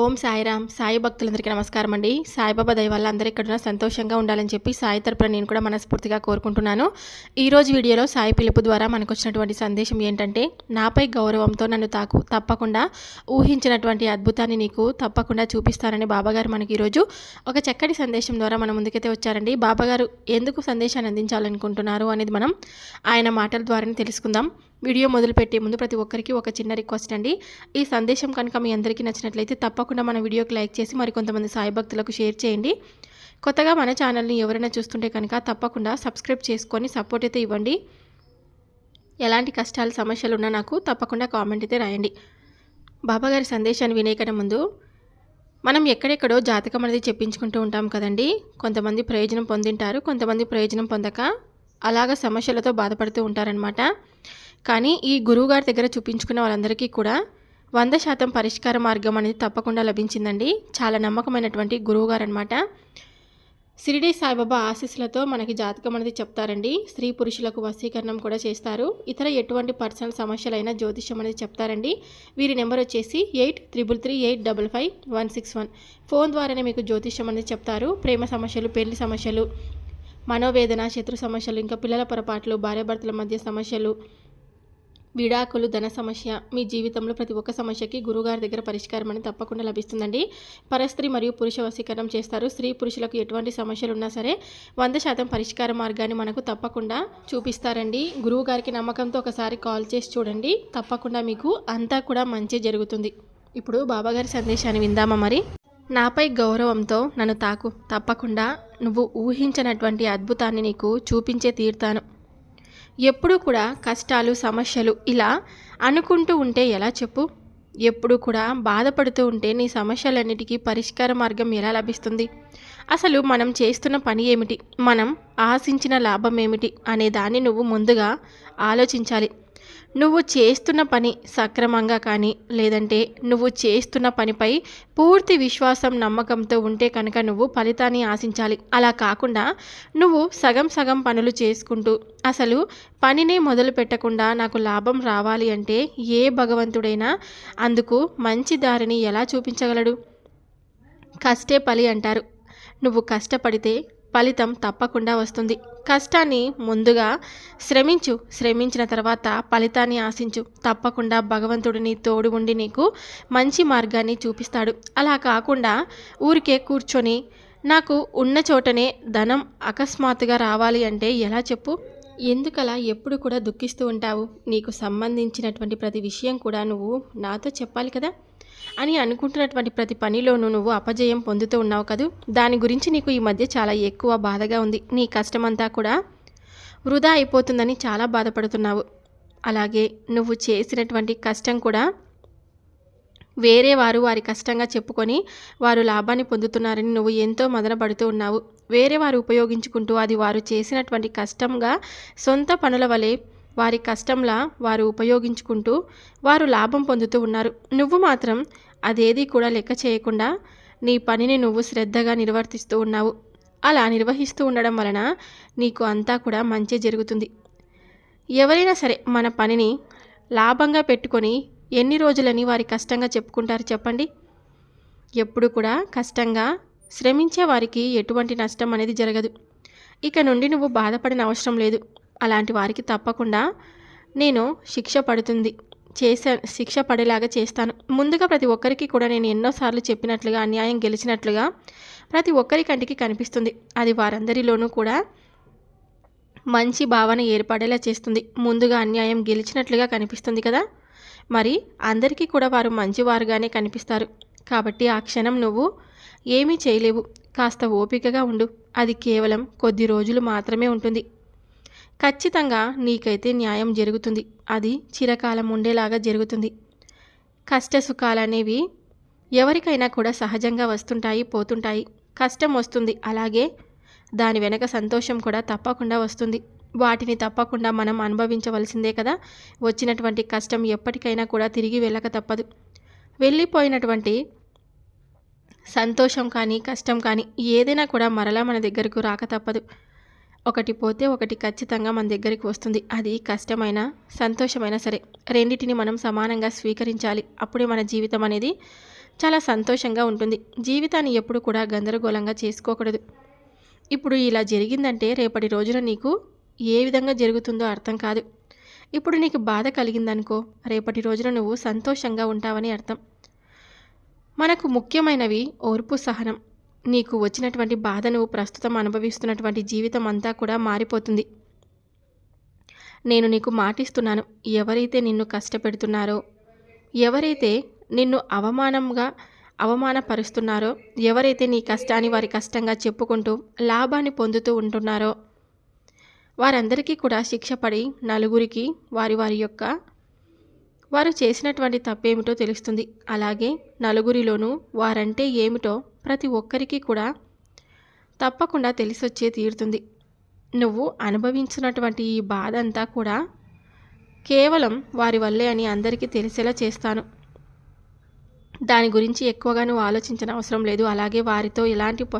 ఓం సాయిరామ్ సాయి భక్తులందరికీ నమస్కారం అండి. సాయిబాబా దయ వల్ల అందరూ ఇక్కడ సంతోషంగా ఉండాలని చెప్పి సాయి తరపున నేను కూడా మనస్ఫూర్తిగా కోరుకుంటున్నాను. ఈరోజు వీడియోలో సాయి పిలుపు ద్వారా మనకు వచ్చినటువంటి సందేశం ఏంటంటే నాపై గౌరవంతో నన్ను తాకు తప్పకుండా ఊహించినటువంటి అద్భుతాన్ని నీకు తప్పకుండా చూపిస్తానని బాబాగారు మనకి ఈరోజు ఒక చక్కటి సందేశం ద్వారా మన ముందుకైతే వచ్చారండి. బాబాగారు ఎందుకు సందేశాన్ని అందించాలనుకుంటున్నారు అనేది మనం ఆయన మాటల ద్వారానే తెలుసుకుందాం. వీడియో మొదలుపెట్టే ముందు ప్రతి ఒక్కరికి ఒక చిన్న రిక్వెస్ట్ అండి. ఈ సందేశం కనుక మీ అందరికీ నచ్చినట్లయితే తప్పకుండా మన వీడియోకి లైక్ చేసి మరి కొంతమంది సాయి భక్తులకు షేర్ చేయండి. కొత్తగా మన ఛానల్ని ఎవరైనా చూస్తుంటే కనుక తప్పకుండా సబ్స్క్రైబ్ చేసుకొని సపోర్ట్ అయితే ఇవ్వండి. ఎలాంటి కష్టాలు సమస్యలు ఉన్నా నాకు తప్పకుండా కామెంట్ అయితే రాయండి. బాబాగారి సందేశాన్ని వినేకనే ముందు మనం ఎక్కడెక్కడో జాతకం అనేది చెప్పించుకుంటూ ఉంటాం కదండి. కొంతమంది ప్రయోజనం పొందింటారు కొంతమంది ప్రయోజనం పొందక అలాగ సమస్యలతో బాధపడుతూ ఉంటారనమాట కానీ ఈ గురువుగారి దగ్గర చూపించుకున్న వాళ్ళందరికీ కూడా వంద శాతం పరిష్కార మార్గం అనేది తప్పకుండా లభించిందండి. చాలా నమ్మకమైనటువంటి గురువుగారు అనమాట సిరిడి సాయిబాబా ఆశీస్సులతో మనకి జాతకం అనేది చెప్తారండి. స్త్రీ పురుషులకు వశీకరణం కూడా చేస్తారు. ఇతర ఎటువంటి పర్సనల్ సమస్యలైనా జ్యోతిష్యం అనేది చెప్తారండి. వీరి నెంబర్ వచ్చేసి eight triple three eight double five one six one. Phone ద్వారానే మీకు జ్యోతిష్యం అనేది చెప్తారు. ప్రేమ సమస్యలు పెళ్ళి సమస్యలు మనోవేదన శత్రు సమస్యలు ఇంకా పిల్లల పొరపాట్లు భార్యాభర్తల మధ్య సమస్యలు విడాకులు ధన సమస్య మీ జీవితంలో ప్రతి ఒక్క సమస్యకి గురుగారి దగ్గర పరిష్కారం అని తప్పకుండా లభిస్తుందండి. పరస్త్రీ మరియు పురుష వశీకరణం చేస్తారు. స్త్రీ పురుషులకు ఎటువంటి సమస్యలు ఉన్నా సరే వంద శాతం పరిష్కార మార్గాన్ని మనకు తప్పకుండా చూపిస్తారండి. గురువు గారికి నమ్మకంతో ఒకసారి కాల్ చేసి చూడండి. తప్పకుండా మీకు అంతా కూడా మంచి జరుగుతుంది. ఇప్పుడు బాబాగారి సందేశాన్ని విందామా మరి? నాపై గౌరవంతో నన్ను తాకు. తప్పకుండా నువ్వు ఊహించినటువంటి అద్భుతాన్ని నీకు చూపించే తీరుతాను. ఎప్పుడూ కూడా కష్టాలు సమస్యలు ఇలా అనుకుంటూ ఉంటే ఎలా చెప్పు? ఎప్పుడు కూడా బాధపడుతూ ఉంటే నీ సమస్యలన్నిటికీ పరిష్కార మార్గం ఎలా లభిస్తుంది? అసలు మనం చేస్తున్న పని ఏమిటి? మనం ఆశించిన లాభం ఏమిటి? అనే దాన్ని నువ్వు ముందుగా ఆలోచించాలి. నువ్వు చేస్తున్న పని సక్రమంగా కానీ లేదంటే నువ్వు చేస్తున్న పనిపై పూర్తి విశ్వాసం నమ్మకంతో ఉంటే కనుక నువ్వు ఫలితాన్ని ఆశించాలి. అలా కాకుండా నువ్వు సగం సగం పనులు చేసుకుంటూ అసలు పనినే మొదలు పెట్టకుండా నాకు లాభం రావాలి అంటే ఏ భగవంతుడైనా అందుకు మంచి దారిని ఎలా చూపించగలడు? కష్టే పలి అంటారు. నువ్వు కష్టపడితే ఫలితం తప్పకుండా వస్తుంది. కష్టాన్ని ముందుగా శ్రమించు. శ్రమించిన తర్వాత ఫలితాన్ని ఆశించు. తప్పకుండా భగవంతుడిని తోడు ఉండి నీకు మంచి మార్గాన్ని చూపిస్తాడు. అలా కాకుండా ఊరికే కూర్చొని నాకు ఉన్న చోటనే ధనం అకస్మాత్తుగా రావాలి అంటే ఎలా చెప్పు? ఎందుకలా ఎప్పుడు కూడా దుఃఖిస్తూ ఉంటావు? నీకు సంబంధించినటువంటి ప్రతి విషయం కూడా నువ్వు నాతో చెప్పాలి కదా? అని అనుకుంటున్నటువంటి ప్రతి పనిలోనూ నువ్వు అపజయం పొందుతూ ఉన్నావు కదూ? దాని గురించి నీకు ఈ మధ్య చాలా ఎక్కువ బాధగా ఉంది. నీ కష్టమంతా కూడా వృధా అయిపోతుందని చాలా బాధపడుతున్నావు. అలాగే నువ్వు చేసినటువంటి కష్టం కూడా వేరే వారు వారి కష్టంగా చెప్పుకొని వారు లాభాన్ని పొందుతున్నారని నువ్వు ఎంతో మదనపడుతూ ఉన్నావు. వేరే వారు ఉపయోగించుకుంటూ అది వారు చేసినటువంటి కష్టంగా సొంత పనుల వలె వారి కష్టంలా వారు ఉపయోగించుకుంటూ వారు లాభం పొందుతూ ఉన్నారు. నువ్వు మాత్రం అదేది కూడా లెక్క చేయకుండా నీ పనిని నువ్వు శ్రద్ధగా నిర్వర్తిస్తూ ఉన్నావు. అలా నిర్వహిస్తూ ఉండడం వలన నీకు అంతా కూడా మంచి జరుగుతుంది. ఎవరైనా సరే మన పనిని లాభంగా పెట్టుకొని ఎన్ని రోజులని వారి కష్టంగా చెప్పుకుంటారు చెప్పండి? ఎప్పుడు కూడా కష్టంగా శ్రమించే వారికి ఎటువంటి నష్టం అనేది జరగదు. ఇక నుండి నువ్వు బాధపడిన అవసరం లేదు. అలాంటి వారికి తప్పకుండా నేను శిక్ష పడుతుంది. చేసే శిక్ష పడేలాగా చేస్తాను. ముందుగా ప్రతి ఒక్కరికి కూడా నేను ఎన్నోసార్లు చెప్పినట్లుగా అన్యాయం గెలిచినట్లుగా ప్రతి ఒక్కరి కంటికి కనిపిస్తుంది. అది వారందరిలోనూ కూడా మంచి భావన ఏర్పడేలా చేస్తుంది. ముందుగా అన్యాయం గెలిచినట్లుగా కనిపిస్తుంది కదా? మరి అందరికీ కూడా వారు మంచివారుగానే కనిపిస్తారు. కాబట్టి ఆ క్షణం నువ్వు ఏమీ చేయలేవు. కాస్త ఓపికగా ఉండు. అది కేవలం కొద్ది రోజులు మాత్రమే ఉంటుంది. ఖచ్చితంగా నీకైతే న్యాయం జరుగుతుంది. అది చిరకాలం ఉండేలాగా జరుగుతుంది. కష్ట సుఖాలు అనేవి ఎవరికైనా కూడా సహజంగా వస్తుంటాయి పోతుంటాయి. కష్టం వస్తుంది. అలాగే దాని వెనక సంతోషం కూడా తప్పకుండా వస్తుంది. వాటిని తప్పకుండా మనం అనుభవించవలసిందే కదా. వచ్చినటువంటి కష్టం ఎప్పటికైనా కూడా తిరిగి వెళ్ళక తప్పదు. వెళ్ళిపోయినటువంటి సంతోషం కానీ కష్టం కానీ ఏదైనా కూడా మరలా మన దగ్గరకు రాక తప్పదు. ఒకటి పోతే ఒకటి ఖచ్చితంగా మన దగ్గరికి వస్తుంది. అది కష్టమైన సంతోషమైనా సరే. రెండింటిని మనం సమానంగా స్వీకరించాలి. అప్పుడే మన జీవితం అనేది చాలా సంతోషంగా ఉంటుంది. జీవితాన్ని ఎప్పుడు కూడా గందరగోళంగా చేసుకోకూడదు. ఇప్పుడు ఇలా జరిగిందంటే రేపటి రోజున నీకు ఏ విధంగా జరుగుతుందో అర్థం కాదు. ఇప్పుడు నీకు బాధ కలిగిందనుకో రేపటి రోజున నువ్వు సంతోషంగా ఉంటావని అర్థం. మనకు ముఖ్యమైనవి ఓర్పు సహనం. నీకు వచ్చినటువంటి బాధ నువ్వు ప్రస్తుతం అనుభవిస్తున్నటువంటి జీవితం అంతా కూడా మారిపోతుంది. నేను నీకు మాటిస్తున్నాను. ఎవరైతే నిన్ను కష్టపెడుతున్నారో ఎవరైతే నిన్ను అవమానంగా అవమానపరుస్తున్నారో ఎవరైతే నీ కష్టాన్ని వారి కష్టంగా చెప్పుకుంటూ లాభాన్ని పొందుతూ ఉంటున్నారో వారందరికీ కూడా శిక్ష పడి నలుగురికి వారి వారి యొక్క వారు చేసినటువంటి తప్పేమిటో తెలుస్తుంది. అలాగే నలుగురిలోనూ వారంటే ఏమిటో ప్రతి ఒక్కరికి కూడా తప్పకుండా తెలిసొచ్చే తీరుతుంది. నువ్వు అనుభవించినటువంటి ఈ బాధ అంతా కూడా కేవలం వారి వల్లే అని అందరికీ తెలిసేలా చేస్తాను. దాని గురించి ఎక్కువగా నువ్వు ఆలోచించిన అవసరం లేదు. అలాగే వారితో ఎలాంటి పో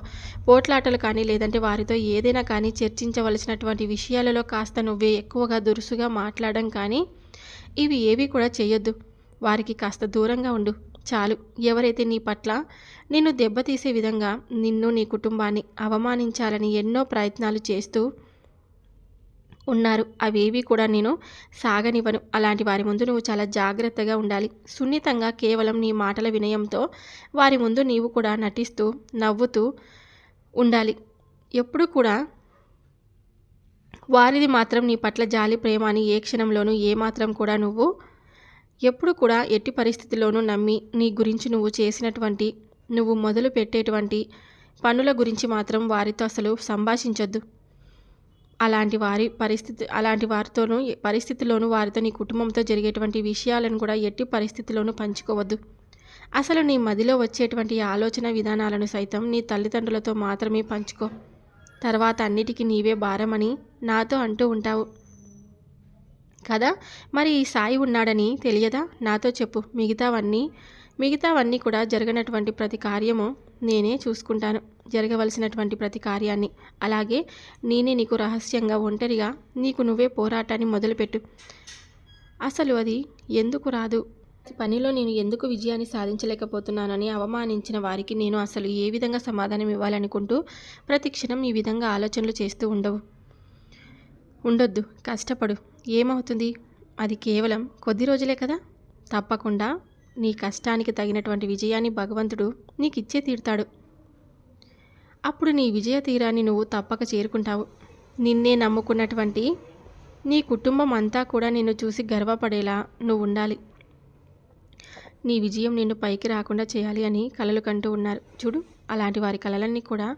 పోట్లాటలు కానీ లేదంటే వారితో ఏదైనా కానీ చర్చించవలసినటువంటి విషయాలలో కాస్త నువ్వే ఎక్కువగా దురుసుగా మాట్లాడడం కానీ ఇవి ఏవి కూడా చేయొద్దు వారికి కాస్త దూరంగా ఉండు. చాలు ఎవరైతే నీ పట్ల నిన్ను దెబ్బతీసే విధంగా నిన్ను నీ కుటుంబాన్ని అవమానించాలని ఎన్నో ప్రయత్నాలు చేస్తూ ఉన్నారు. అవేవి కూడా నేను సాగనివ్వను. అలాంటి వారి ముందు నువ్వు చాలా జాగ్రత్తగా ఉండాలి. సున్నితంగా కేవలం నీ మాటల వినయంతో వారి ముందు నీవు కూడా నటిస్తూ నవ్వుతూ ఉండాలి. ఎప్పుడు కూడా వారిది మాత్రం నీ పట్ల జాలి ప్రేమ అని ఏ క్షణంలోనూ ఏమాత్రం కూడా నువ్వు ఎప్పుడు కూడా ఎట్టి పరిస్థితిలోనూ నమ్మి నీ గురించి నువ్వు చేసినటువంటి నువ్వు మొదలు పెట్టేటువంటి పనుల గురించి మాత్రం వారితో అసలు సంభాషించొద్దు. అలాంటి వారి పరిస్థితి అలాంటి వారితోనూ పరిస్థితిలోనూ వారితో నీ కుటుంబంతో జరిగేటువంటి విషయాలను కూడా ఎట్టి పరిస్థితిలోనూ పంచుకోవద్దు. అసలు నీ మదిలో వచ్చేటువంటి ఆలోచన విధానాలను సైతం నీ తల్లిదండ్రులతో మాత్రమే పంచుకో. తర్వాత అన్నిటికీ నీవే భారమని నాతో అంటూ ఉంటావు. కదా? మరి ఈ సాయి ఉన్నాడని తెలియదా? నాతో చెప్పు. మిగతావన్నీ మిగతావన్నీ కూడా జరగనటువంటి ప్రతి కార్యము నేనే చూసుకుంటాను. జరగవలసినటువంటి ప్రతి కార్యాన్ని. అలాగే నేనే నీకు రహస్యంగా ఒంటరిగా నీకు నువ్వే పోరాటాన్ని మొదలుపెట్టు. అసలు అది ఎందుకు రాదు? పనిలో నేను ఎందుకు విజయాన్ని సాధించలేకపోతున్నానని అవమానించిన వారికి నేను అసలు ఏ విధంగా సమాధానం ఇవ్వాలనుకుంటూ ప్రతి క్షణం ఈ విధంగా ఆలోచనలు చేస్తూ ఉండవు. ఉండొద్దు. కష్టపడు. ఏమవుతుంది? అది కేవలం కొద్ది రోజులే కదా? తప్పకుండా నీ కష్టానికి తగినటువంటి విజయాన్ని భగవంతుడు నీకు ఇచ్చే తీరుతాడు. అప్పుడు నీ విజయ తీరాన్ని నువ్వు తప్పక చేరుకుంటావు. నిన్నే నమ్ముకున్నటువంటి నీ కుటుంబం అంతా కూడా నిన్ను చూసి గర్వపడేలా నువ్వు ఉండాలి. నీ విజయం నిన్ను పైకి రాకుండా చేయాలి అని కలలు కంటూ ఉన్నారు. చూడు అలాంటి వారి కలలన్నీ కూడా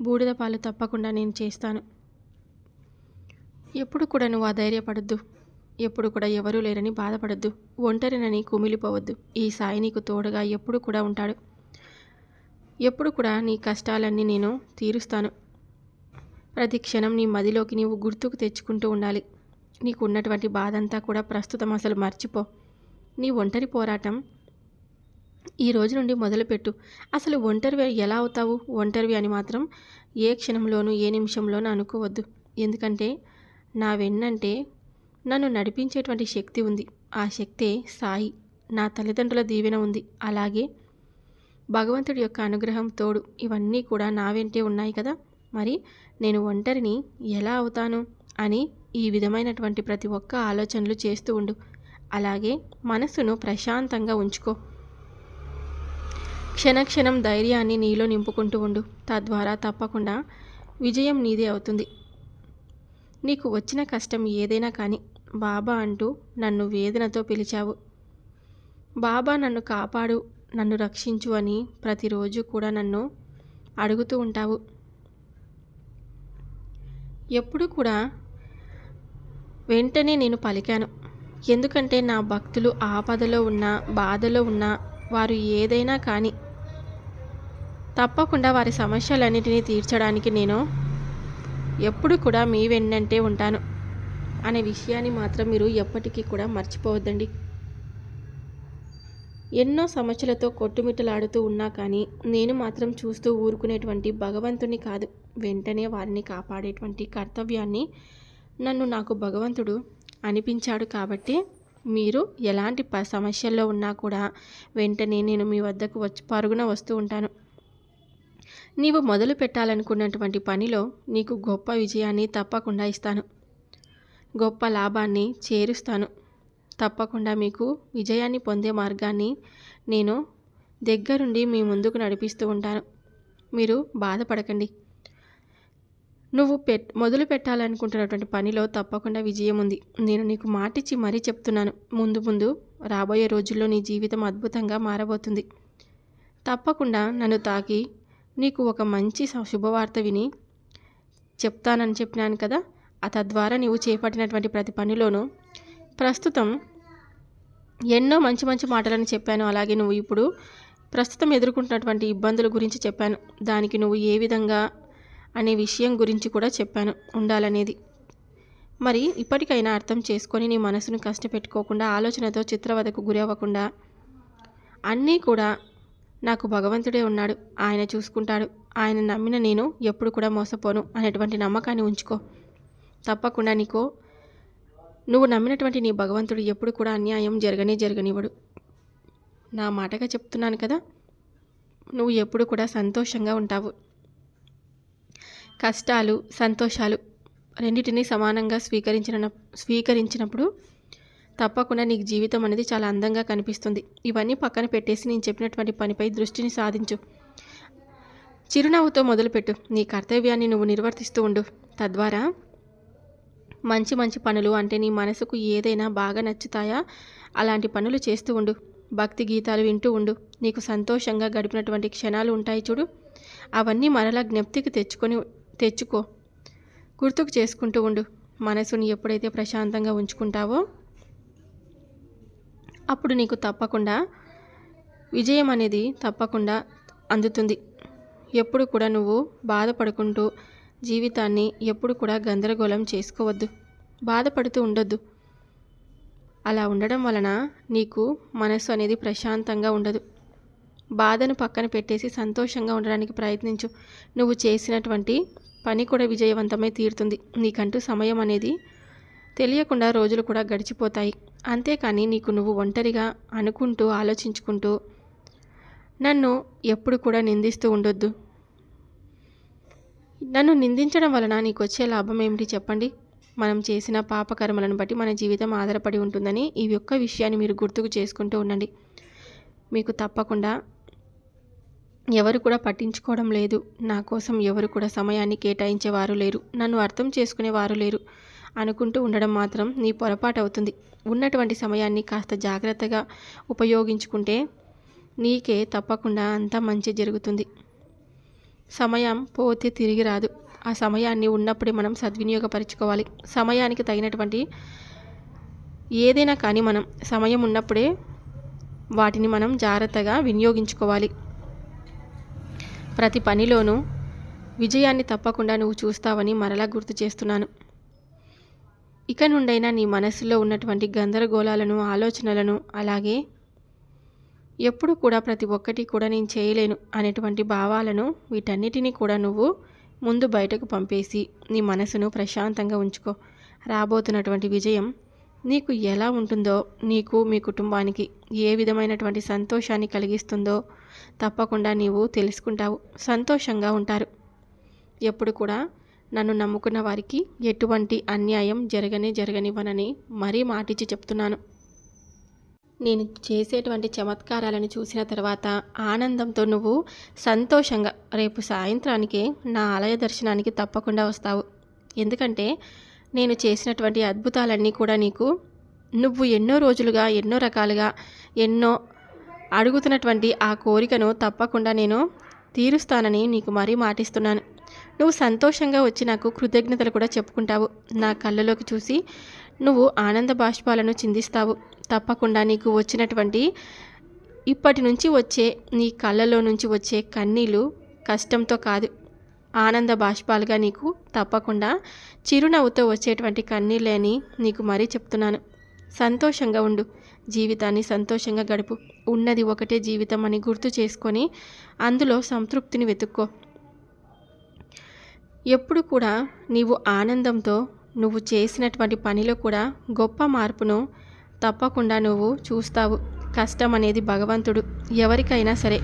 బూడిద పాలు తప్పకుండా నేను చేస్తాను. ఎప్పుడు కూడా నువ్వు అధైర్యపడద్దు. ఎప్పుడు కూడా ఎవరూ లేరని బాధపడద్దు. ఒంటరినని కుమిలిపోవద్దు. ఈ సాయి నీకు తోడుగా ఎప్పుడు కూడా ఉంటాడు. ఎప్పుడు కూడా నీ కష్టాలన్నీ నేను తీరుస్తాను. ప్రతి క్షణం నీ మదిలోకి నీవు గుర్తుకు తెచ్చుకుంటూ ఉండాలి. నీకు ఉన్నటువంటి బాధ అంతా కూడా ప్రస్తుతం అసలు మర్చిపో. నీ ఒంటరి పోరాటం ఈ రోజు నుండి మొదలుపెట్టు. అసలు ఒంటరివి ఎలా అవుతావు? ఒంటరివి అని మాత్రం ఏ క్షణంలోనూ ఏ నిమిషంలోనూ అనుకోవద్దు. ఎందుకంటే నా వెన్నంటే నన్ను నడిపించేటువంటి శక్తి ఉంది. ఆ శక్తే సాయి. నా తల్లిదండ్రుల దీవెన ఉంది. అలాగే భగవంతుడి యొక్క అనుగ్రహం తోడు ఇవన్నీ కూడా నా వెంటే ఉన్నాయి కదా. మరి నేను ఒంటరిని ఎలా అవుతాను అని ఈ విధమైనటువంటి ప్రతి ఒక్క ఆలోచనలు చేస్తూ ఉండు. అలాగే మనసును ప్రశాంతంగా ఉంచుకో. క్షణక్షణం ధైర్యాన్ని నీలో నింపుకుంటూ ఉండు. తద్వారా తప్పకుండా విజయం నీదే అవుతుంది. నీకు వచ్చిన కష్టం ఏదైనా కానీ బాబా అంటూ నన్ను వేదనతో పిలిచావు. బాబా నన్ను కాపాడు నన్ను రక్షించు అని ప్రతిరోజు కూడా నన్ను అడుగుతూ ఉంటావు. ఎప్పుడు కూడా వెంటనే నేను పలికాను. ఎందుకంటే నా భక్తులు ఆపదలో ఉన్నా బాధలో ఉన్నా వారు ఏదైనా కానీ తప్పకుండా వారి సమస్యలన్నిటినీ తీర్చడానికి నేను ఎప్పుడు కూడా మీ వెన్నంటే ఉంటాను అనే విషయాన్ని మాత్రం మీరు ఎప్పటికీ కూడా మర్చిపోవద్దండి. ఎన్నో సమస్యలతో కొట్టుమిట్టలాడుతూ ఉన్నా కానీ నేను మాత్రం చూస్తూ ఊరుకునేటువంటి భగవంతుని కాదు. వెంటనే వారిని కాపాడేటువంటి కర్తవ్యాన్ని నన్ను నాకు భగవంతుడు అనిపించాడు కాబట్టి మీరు ఎలాంటి ప సమస్యల్లో ఉన్నా కూడా వెంటనే నేను మీ వద్దకు వచ్చి పరుగున వస్తూ ఉంటాను. నీవు మొదలు పెట్టాలనుకున్నటువంటి పనిలో నీకు గొప్ప విజయాన్ని తప్పకుండా ఇస్తాను. గొప్ప లాభాన్ని చేరుస్తాను. తప్పకుండా మీకు విజయాన్ని పొందే మార్గాన్ని నేను దగ్గరుండి మీ ముందుకు నడిపిస్తూ ఉంటాను. మీరు బాధపడకండి. నువ్వు పెట్ మొదలు పెట్టాలనుకుంటున్నటువంటి పనిలో తప్పకుండా విజయం ఉంది. నేను నీకు మాటిచ్చి మరీ చెప్తున్నాను. ముందు ముందు రాబోయే రోజుల్లో నీ జీవితం అద్భుతంగా మారబోతుంది. తప్పకుండా నన్ను తాకి నీకు ఒక మంచి శుభవార్త విని చెప్తానని చెప్పినాను కదా ఆ తద్వారా నీవు చేపట్టినటువంటి ప్రతి పనిలోనూ ప్రస్తుతం ఎన్నో మంచి మంచి మాటలను చెప్పాను. అలాగే నువ్వు ఇప్పుడు ప్రస్తుతం ఎదుర్కొంటున్నటువంటి ఇబ్బందుల గురించి చెప్పాను. దానికి నువ్వు ఏ విధంగా అనే విషయం గురించి కూడా చెప్పాను ఉండాలనేది. మరి ఇప్పటికైనా అర్థం చేసుకొని నీ మనసును కష్టపెట్టుకోకుండా ఆలోచనతో చిత్రవదకు గురి అవ్వకుండా అన్నీ కూడా నాకు భగవంతుడే ఉన్నాడు. ఆయన చూసుకుంటాడు. ఆయన నమ్మిన నేను ఎప్పుడు కూడా మోసపోను అనేటువంటి నమ్మకాన్ని ఉంచుకో. తప్పకుండా నీకో. నువ్వు నమ్మినటువంటి నీ భగవంతుడు ఎప్పుడు కూడా అన్యాయం జరగనే జరగనివ్వడు. నా మాటగా చెప్తున్నాను కదా? నువ్వు ఎప్పుడు కూడా సంతోషంగా ఉంటావు. కష్టాలు సంతోషాలు రెండింటినీ సమానంగా స్వీకరించిన స్వీకరించినప్పుడు తప్పకుండా నీకు జీవితం అనేది చాలా అందంగా కనిపిస్తుంది. ఇవన్నీ పక్కన పెట్టేసి నేను చెప్పినటువంటి పనిపై దృష్టిని సాధించు. చిరునవ్వుతో మొదలుపెట్టు. నీ కర్తవ్యాన్ని నువ్వు నిర్వర్తిస్తూ ఉండు. తద్వారా మంచి మంచి పనులు అంటే నీ మనసుకు ఏదైనా బాగా నచ్చుతాయా? అలాంటి పనులు చేస్తూ ఉండు. భక్తి గీతాలు వింటూ ఉండు. నీకు సంతోషంగా గడిపినటువంటి క్షణాలు ఉంటాయి చూడు. అవన్నీ మరలా జ్ఞప్తికి తెచ్చుకొని తెచ్చుకో. గుర్తుకు చేసుకుంటూ ఉండు. మనసుని ఎప్పుడైతే ప్రశాంతంగా ఉంచుకుంటావో అప్పుడు నీకు తప్పకుండా విజయం అనేది తప్పకుండా అందుతుంది. ఎప్పుడు కూడా నువ్వు బాధపడుకుంటూ జీవితాన్ని ఎప్పుడు కూడా గందరగోళం చేసుకోవద్దు. బాధపడుతూ ఉండొద్దు. అలా ఉండడం వలన నీకు మనసు అనేది ప్రశాంతంగా ఉండదు. బాధను పక్కన పెట్టేసి సంతోషంగా ఉండడానికి ప్రయత్నించు. నువ్వు చేసినటువంటి పని కూడా విజయవంతమై తీరుతుంది. నీకంటూ సమయం అనేది తెలియకుండా రోజులు కూడా గడిచిపోతాయి. అంతేకాని నీకు నువ్వు ఒంటరిగా అనుకుంటూ ఆలోచించుకుంటూ నన్ను ఎప్పుడు కూడా నిందిస్తూ ఉండొద్దు. నన్ను నిందించడం వలన నీకు వచ్చే లాభం ఏమిటి చెప్పండి? మనం చేసిన పాపకర్మలను బట్టి మన జీవితం ఆధారపడి ఉంటుందని ఈ యొక్క విషయాన్ని మీరు గుర్తుకు చేసుకుంటూ ఉండండి. మీకు తప్పకుండా ఎవరు కూడా పట్టించుకోవడం లేదు. నా కోసం ఎవరు కూడా సమయాన్ని కేటాయించేవారు లేరు. నన్ను అర్థం చేసుకునేవారు లేరు. అనుకుంటూ ఉండడం మాత్రం నీ పొరపాటు అవుతుంది ఉన్నటువంటి సమయాన్ని కాస్త జాగ్రత్తగా ఉపయోగించుకుంటే నీకే తప్పకుండా అంతా మంచి జరుగుతుంది. సమయం పోతే తిరిగి రాదు. ఆ సమయాన్ని ఉన్నప్పుడే మనం సద్వినియోగపరచుకోవాలి. సమయానికి తగినటువంటి ఏదైనా కానీ మనం సమయం ఉన్నప్పుడే వాటిని మనం జాగ్రత్తగా వినియోగించుకోవాలి. ప్రతి పనిలోనూ విజయాన్ని తప్పకుండా నువ్వు చూస్తావని మరలా గుర్తు చేస్తున్నాను. ఇక నుండైనా నీ మనసులో ఉన్నటువంటి గందరగోళాలను ఆలోచనలను అలాగే ఎప్పుడు కూడా ప్రతి ఒక్కటి కూడా నేను చేయలేను అనేటువంటి భావాలను వీటన్నిటినీ కూడా నువ్వు ముందు బయటకు పంపేసి నీ మనసును ప్రశాంతంగా ఉంచుకో. రాబోతున్నటువంటి విజయం నీకు ఎలా ఉంటుందో నీకు మీ కుటుంబానికి ఏ విధమైనటువంటి సంతోషాన్ని కలిగిస్తుందో తప్పకుండా నీవు తెలుసుకుంటావు సంతోషంగా ఉంటారు. ఎప్పుడు కూడా నన్ను నమ్ముకున్న వారికి ఎటువంటి అన్యాయం జరగనే జరగనివ్వనని మరీ మాటిచ్చి చెప్తున్నాను. నేను చేసేటువంటి చమత్కారాలను చూసిన తర్వాత ఆనందంతో నువ్వు సంతోషంగా రేపు సాయంత్రానికే నా ఆలయ దర్శనానికి తప్పకుండా వస్తావు. ఎందుకంటే నేను చేసినటువంటి అద్భుతాలన్నీ కూడా నీకు నువ్వు ఎన్నో రోజులుగా ఎన్నో రకాలుగా ఎన్నో అడుగుతున్నటువంటి ఆ కోరికను తప్పకుండా నేను తీరుస్తానని నీకు మరీ మాటిస్తున్నాను. నువ్వు సంతోషంగా వచ్చి నాకు కృతజ్ఞతలు కూడా చెప్పుకుంటావు. నా కళ్ళలోకి చూసి నువ్వు ఆనంద బాష్పాలను చిందిస్తావు. తప్పకుండా నీకు వచ్చినటువంటి ఇప్పటి నుంచి వచ్చే నీ కళ్ళలో నుంచి వచ్చే కన్నీళ్ళు కష్టంతో కాదు ఆనంద బాష్పాలుగా నీకు తప్పకుండా చిరునవ్వుతో వచ్చేటువంటి కన్నీళ్ళే అని నీకు మరీ చెప్తున్నాను. సంతోషంగా ఉండు. జీవితాన్ని సంతోషంగా గడుపు. ఉన్నది ఒకటే జీవితం అని గుర్తు చేసుకొని అందులో సంతృప్తిని వెతుక్కో. ఎప్పుడు కూడా నీవు ఆనందంతో నువ్వు చేసినటువంటి పనిలో కూడా గొప్ప మార్పును తప్పకుండా నువ్వు చూస్తావు. కష్టం అనేది భగవంతుడు ఎవరికైనా సరే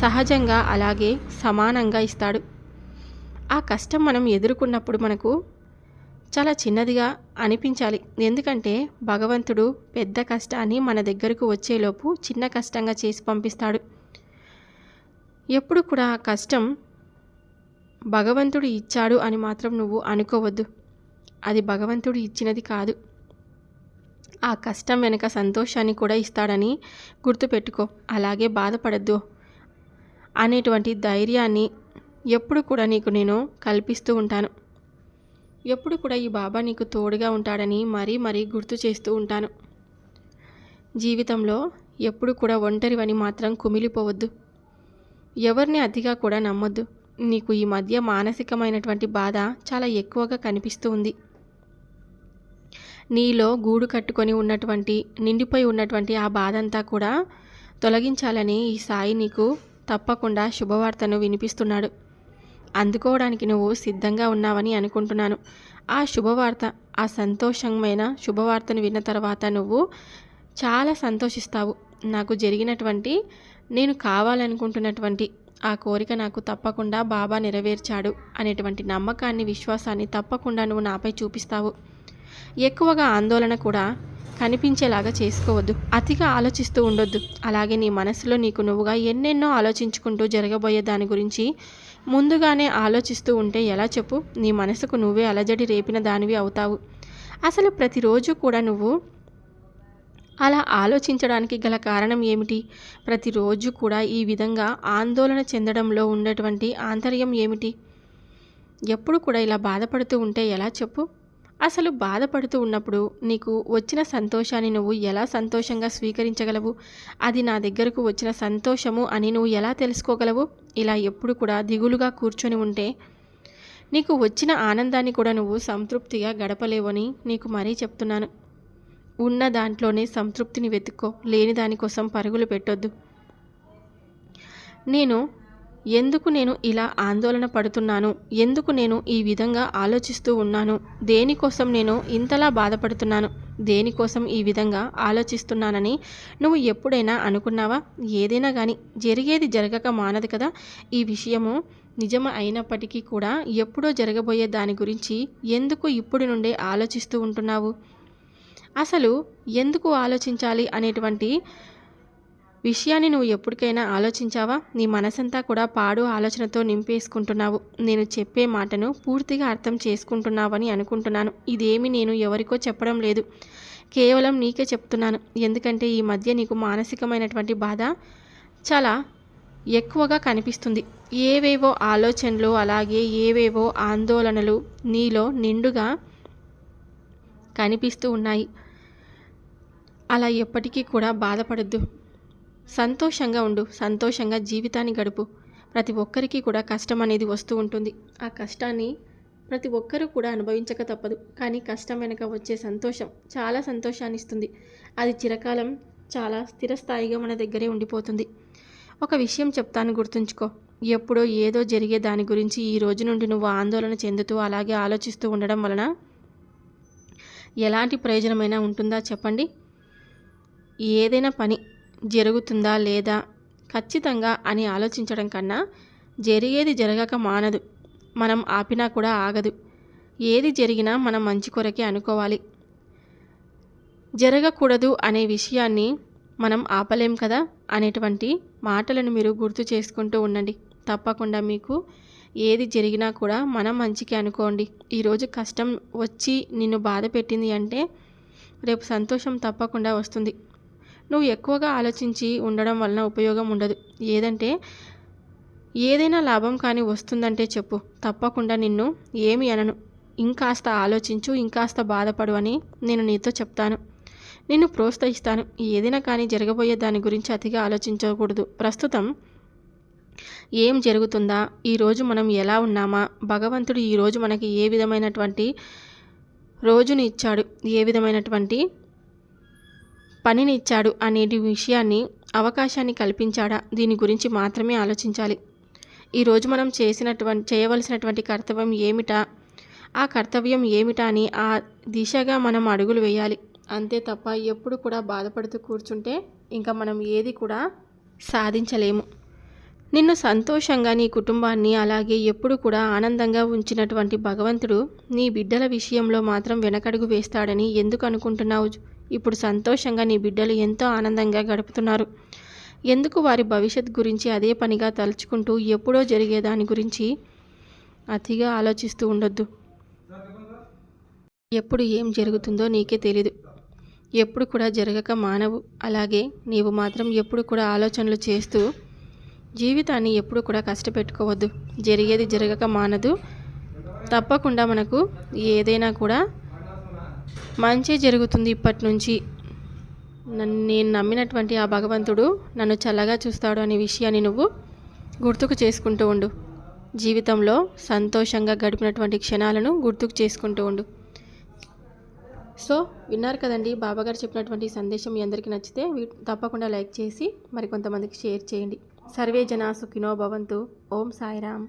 సహజంగా అలాగే సమానంగా ఇస్తాడు. ఆ కష్టం మనం ఎదుర్కొన్నప్పుడు మనకు చాలా చిన్నదిగా అనిపించాలి. ఎందుకంటే భగవంతుడు పెద్ద కష్టాన్ని మన దగ్గరకు వచ్చేలోపు చిన్న కష్టంగా చేసి పంపిస్తాడు. ఎప్పుడు కూడా ఆ కష్టం భగవంతుడు ఇచ్చాడు అని మాత్రం నువ్వు అనుకోవద్దు. అది భగవంతుడు ఇచ్చినది కాదు. ఆ కష్టం వెనుక సంతోషాన్ని కూడా ఇస్తాడని గుర్తుపెట్టుకో. అలాగే బాధపడద్దు. అనేటువంటి ధైర్యాన్ని ఎప్పుడు కూడా నీకు నేను కల్పిస్తూ ఉంటాను. ఎప్పుడు కూడా ఈ బాబా నీకు తోడుగా ఉంటాడని మరీ మరీ గుర్తు చేస్తూ ఉంటాను. జీవితంలో ఎప్పుడు కూడా ఒంటరివని మాత్రం కుమిలిపోవద్దు. ఎవరిని అతిగా కూడా నమ్మొద్దు. నీకు ఈ మధ్య మానసికమైనటువంటి బాధ చాలా ఎక్కువగా కనిపిస్తూ ఉంది. నీలో గూడు కట్టుకొని ఉన్నటువంటి నిండిపోయి ఉన్నటువంటి ఆ బాధంతా కూడా తొలగించాలని ఈ సాయి నీకు తప్పకుండా శుభవార్తను వినిపిస్తున్నాడు. అందుకోవడానికి నువ్వు సిద్ధంగా ఉన్నావని అనుకుంటున్నాను. ఆ శుభవార్త ఆ సంతోషమైన శుభవార్తను విన్న తర్వాత నువ్వు చాలా సంతోషిస్తావు. నాకు జరిగినటువంటి నేను కావాలనుకుంటున్నటువంటి ఆ కోరిక నాకు తప్పకుండా బాబా నెరవేర్చాడు అనేటువంటి నమ్మకాన్ని విశ్వాసాన్ని తప్పకుండా నువ్వు నాపై చూపిస్తావు. ఎక్కువగా ఆందోళన కూడా కనిపించేలాగా చేసుకోవద్దు. అతిగా ఆలోచిస్తూ ఉండొద్దు. అలాగే నీ మనసులో నీకు నువ్వుగా ఎన్నెన్నో ఆలోచించుకుంటూ జరగబోయే దాని గురించి ముందుగానే ఆలోచిస్తూ ఉంటే ఎలా చెప్పు? నీ మనసుకు నువ్వే అలజడి రేపిన దానివి అవుతావు. అసలు ప్రతిరోజు కూడా నువ్వు అలా ఆలోచించడానికి గల కారణం ఏమిటి? ప్రతిరోజు కూడా ఈ విధంగా ఆందోళన చెందడంలో ఉన్నటువంటి ఆంతర్యం ఏమిటి? ఎప్పుడు కూడా ఇలా బాధపడుతూ ఉంటే ఎలా చెప్పు? అసలు బాధపడుతూ ఉన్నప్పుడు నీకు వచ్చిన సంతోషాన్ని నువ్వు ఎలా సంతోషంగా స్వీకరించగలవు? అది నా దగ్గరకు వచ్చిన సంతోషము అని నువ్వు ఎలా తెలుసుకోగలవు? ఇలా ఎప్పుడు కూడా దిగులుగా కూర్చొని ఉంటే నీకు వచ్చిన ఆనందాన్ని కూడా నువ్వు సంతృప్తిగా గడపలేవని నీకు మరీ చెప్తున్నాను. ఉన్న దాంట్లోనే సంతృప్తిని వెతుక్కో లేని దానికోసం పరుగులు పెట్టొద్దు. నేను ఎందుకు నేను ఇలా ఆందోళన పడుతున్నాను? ఎందుకు నేను ఈ విధంగా ఆలోచిస్తూ ఉన్నాను? దేనికోసం నేను ఇంతలా బాధపడుతున్నాను? దేనికోసం ఈ విధంగా ఆలోచిస్తున్నానని నువ్వు ఎప్పుడైనా అనుకున్నావా? ఏదైనా కానీ జరిగేది జరగక మానదు కదా? ఈ విషయము నిజం అయినప్పటికీ కూడా ఎప్పుడో జరగబోయే దాని గురించి ఎందుకు ఇప్పుడు నుండే ఆలోచిస్తూ ఉంటున్నావు? అసలు ఎందుకు ఆలోచించాలి అనేటువంటి విషయాన్ని నువ్వు ఎప్పటికైనా ఆలోచించావా? నీ మనసంతా కూడా పాడు ఆలోచనతో నింపేసుకుంటున్నావు. నేను చెప్పే మాటను పూర్తిగా అర్థం చేసుకుంటున్నావని అనుకుంటున్నాను. ఇదేమి నేను ఎవరికో చెప్పడం లేదు. కేవలం నీకే చెప్తున్నాను. ఎందుకంటే ఈ మధ్య నీకు మానసికమైనటువంటి బాధ చాలా ఎక్కువగా కనిపిస్తుంది. ఏవేవో ఆలోచనలు అలాగే ఏవేవో ఆందోళనలు నీలో నిండుగా కనిపిస్తూ ఉన్నాయి. అలా ఎప్పటికీ కూడా బాధపడద్దు. సంతోషంగా ఉండు. సంతోషంగా జీవితాన్ని గడుపు. ప్రతి ఒక్కరికి కూడా కష్టం అనేది వస్తూ ఉంటుంది. ఆ కష్టాన్ని ప్రతి ఒక్కరూ కూడా అనుభవించక తప్పదు. కానీ కష్టం వెనక వచ్చే సంతోషం చాలా సంతోషాన్ని ఇస్తుంది. అది చిరకాలం చాలా స్థిరస్థాయిగా మన దగ్గరే ఉండిపోతుంది. ఒక విషయం చెప్తాను గుర్తుంచుకో. ఎప్పుడో ఏదో జరిగే దాని గురించి ఈ రోజు నుండి నువ్వు ఆందోళన చెందుతూ అలాగే ఆలోచిస్తూ ఉండడం వలన ఎలాంటి ప్రయోజనమైనా ఉంటుందా చెప్పండి? ఏదైనా పని జరుగుతుందా లేదా ఖచ్చితంగా అని ఆలోచించడం కన్నా జరిగేది జరగక మానదు. మనం ఆపినా కూడా ఆగదు. ఏది జరిగినా మనం మంచి కొరకే అనుకోవాలి. జరగకూడదు అనే విషయాన్ని మనం ఆపలేం కదా అనేటువంటి మాటలను మీరు గుర్తు చేసుకుంటూ ఉండండి. తప్పకుండా మీకు ఏది జరిగినా కూడా మనం మంచికి అనుకోండి. ఈరోజు కష్టం వచ్చి నిన్ను బాధ పెట్టింది అంటే రేపు సంతోషం తప్పకుండా వస్తుంది. నువ్వు ఎక్కువగా ఆలోచించి ఉండడం వలన ఉపయోగం ఉండదు. ఏదంటే ఏదైనా లాభం కానీ వస్తుందంటే చెప్పు. తప్పకుండా నిన్ను ఏమి అనను. ఇంకాస్త ఆలోచించు ఇంకాస్త బాధపడు అని నేను నీతో చెప్తాను. నిన్ను ప్రోత్సహిస్తాను. ఏదైనా కానీ జరగబోయే దాని గురించి అతిగా ఆలోచించకూడదు. ప్రస్తుతం ఏం జరుగుతుందా? ఈరోజు మనం ఎలా ఉన్నామా? భగవంతుడు ఈరోజు మనకి ఏ విధమైనటువంటి రోజుని ఇచ్చాడు? ఏ విధమైనటువంటి పనిని ఇచ్చాడు అనేటి విషయాన్ని అవకాశాన్ని కల్పించాడా? దీని గురించి మాత్రమే ఆలోచించాలి. ఈరోజు మనం చేసినటువంటి చేయవలసినటువంటి కర్తవ్యం ఏమిటా? ఆ కర్తవ్యం ఏమిటా అని ఆ దిశగా మనం అడుగులు వేయాలి. అంతే తప్ప ఎప్పుడు కూడా బాధపడుతూ కూర్చుంటే ఇంకా మనం ఏది కూడా సాధించలేము. నిన్ను సంతోషంగా నీ కుటుంబాన్ని అలాగే ఎప్పుడు కూడా ఆనందంగా ఉంచినటువంటి భగవంతుడు నీ బిడ్డల విషయంలో మాత్రం వెనకడుగు వేస్తాడని ఎందుకు అనుకుంటున్నావు? ఇప్పుడు సంతోషంగా నీ బిడ్డలు ఎంతో ఆనందంగా గడుపుతున్నారు. ఎందుకు వారి భవిష్యత్ గురించి అదే పనిగా తలుచుకుంటూ ఎప్పుడో జరిగే దాని గురించి అతిగా ఆలోచిస్తూ ఉండొద్దు. ఎప్పుడు ఏం జరుగుతుందో నీకే తెలీదు. ఎప్పుడు కూడా జరగక మానవు. అలాగే నీవు మాత్రం ఎప్పుడు కూడా ఆలోచనలు చేస్తూ జీవితాన్ని ఎప్పుడు కూడా కష్టపెట్టుకోవద్దు. జరిగేది జరగక మానదు. తప్పకుండా మనకు ఏదైనా కూడా మంచి జరుగుతుంది ఇప్పటి నుంచి నన్ను నేను నమ్మినటువంటి ఆ భగవంతుడు నన్ను చల్లగా చూస్తాడు అనే విషయాన్ని నువ్వు గుర్తుకు చేసుకుంటూ ఉండు. జీవితంలో సంతోషంగా గడిపినటువంటి క్షణాలను గుర్తుకు చేసుకుంటూ ఉండు. సో విన్నారు కదండి బాబాగారు చెప్పినటువంటి సందేశం మీ అందరికీ నచ్చితే తప్పకుండా లైక్ చేసి మరికొంతమందికి షేర్ చేయండి. సర్వే జనా సుఖినో భవంతు. ఓం సాయిరామ్.